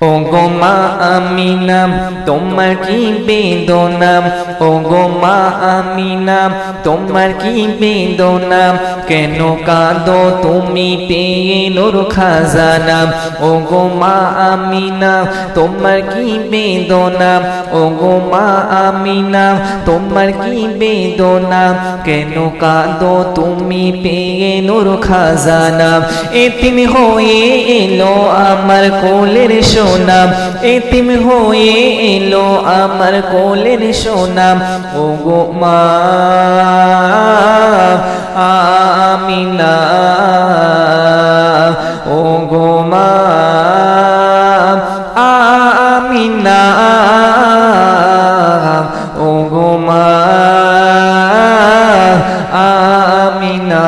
ও গো মা আমিনা তোমার কি বেদনা ও গো মা আমিনা তোমার কি বেদনা কেন কাঁদো তুমি পেয়ে নোর খাজানা ও গো মা আমিনা তোমার কি বেদনা ও গো মা আমিনা তোমার কি বেদনা কেন কাঁদো তুমি পেয়ে নোর খাজানা এতিম হয়ে এলো আমার কোলের সোনা এতিম হয়ে এলো আমার কোলের সোনা ও গো মা, আমিনা ও গো মা, আমিনা ও গো মা, আমিনা।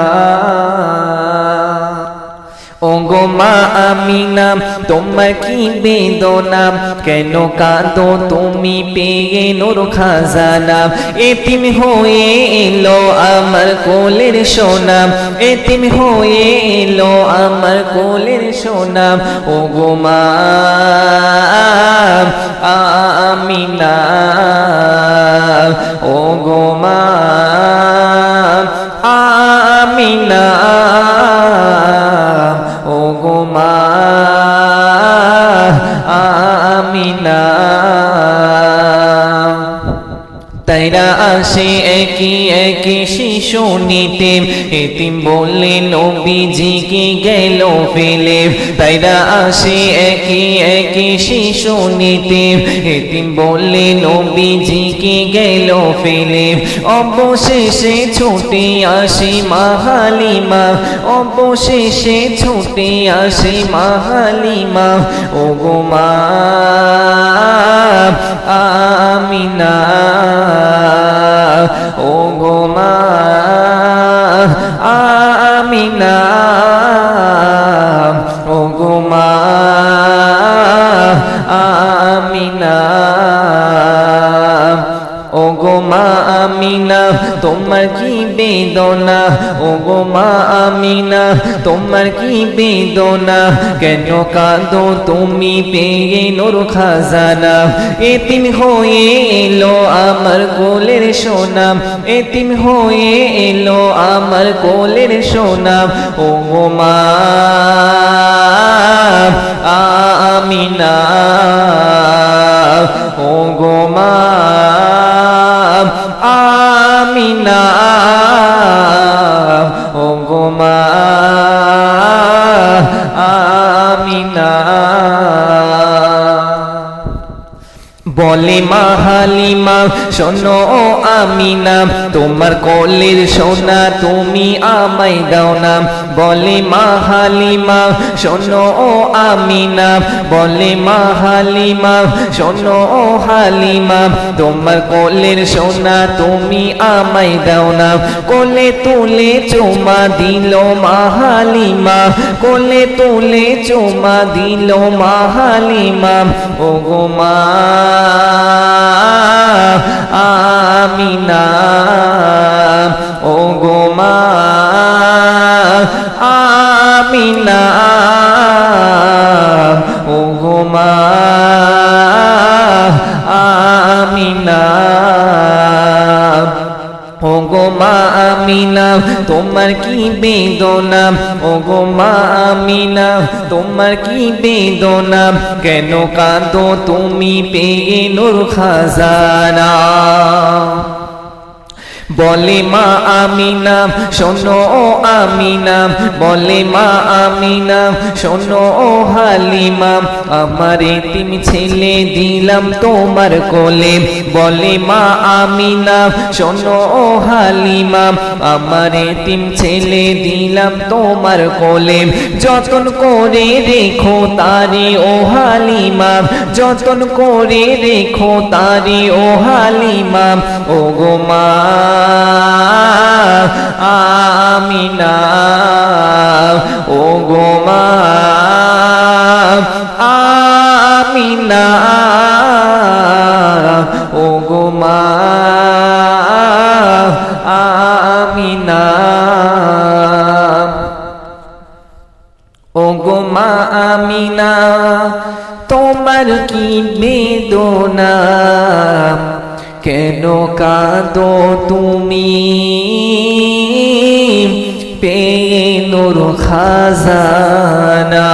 ও গো মা, আমিনা তোমার কি বেদনা, কেন কাঁদো তুমি পেয়ে নোর খাজানা? এতিম হয়ে এলো আমার কোলের সোনা, এতিম হয়ে এলো আমার কোলের সোনা। ও গো আমিনা ও গো মা। আসে একই একই শিশু নিতে। এতিম বললে নবীজিকে গেল ফেলে। তাইরা আসে একই একই শিশু নিতে। এতিম বললে নবীজিকে গেল ফেলে। অবশেষে ছুটে আসি মাহালিমা। অবশেষে ছুটে আসি মাহালিমা। ও গো মা, আমিনা। ও গো মা আমিনা ও গো আমিনা, তোমার কি বেদনা? ও গো মা আমিনা, তোমার কি বেদনা? কেন কাঁদো তুমি পেয়ে নোর খাজানা? এতিম হয়ে এলো আমার কোলের সোনা, এতিম হয়ে এলো আমার কোলের সোনা। ও গো মা আমিনা ও গো মা আমিনা ও গো বলে মা হালিমা, শোনো ও আমিনা, তোমার কলের সোনা তুমি আমায় দাও না। বলে মা হালিমা শোনো ও আমিনা, বলে মা হালিমা শোনো ও হালিমা, তোমার কলের সোনা তুমি আমায় দাও না। কোলে তুলে চুমা দিল মা হালিমা কোলে তুলে চুমা দিল মা হালিমা ও গো মা। আমিনা ও গো মা আমিনা ও গো মা আমিনা। মা আমিনা তোমার কি বেদনা? ও গো মা আমিনা তোমার কি বেদনা? কেন কাঁদো তুমি পেয়ে নূর খাজানা? বলে মা আমিনা, শোনো ও আমিনা। বলে মা আমিনা, শোনো ও হালিমা। আমার এতিম ছেলে দিলাম তোমার কোলে। বলে মা আমিনা, শোনো ও হালিমা। আমার এতিম ছেলে দিলাম তোমার কোলে। যতন করে রেখো তারি, ও হালিমা। যতন করে রেখো তারি, ও হালিমা। ও গো মা আমিনা ও গো মা, আমিনা ও গো মা, আমিনা ও গো মা, আমিনা, তোমার কি বেদনা? কেন কাঁদো তুমি? পেয়ে নুর খাজানা।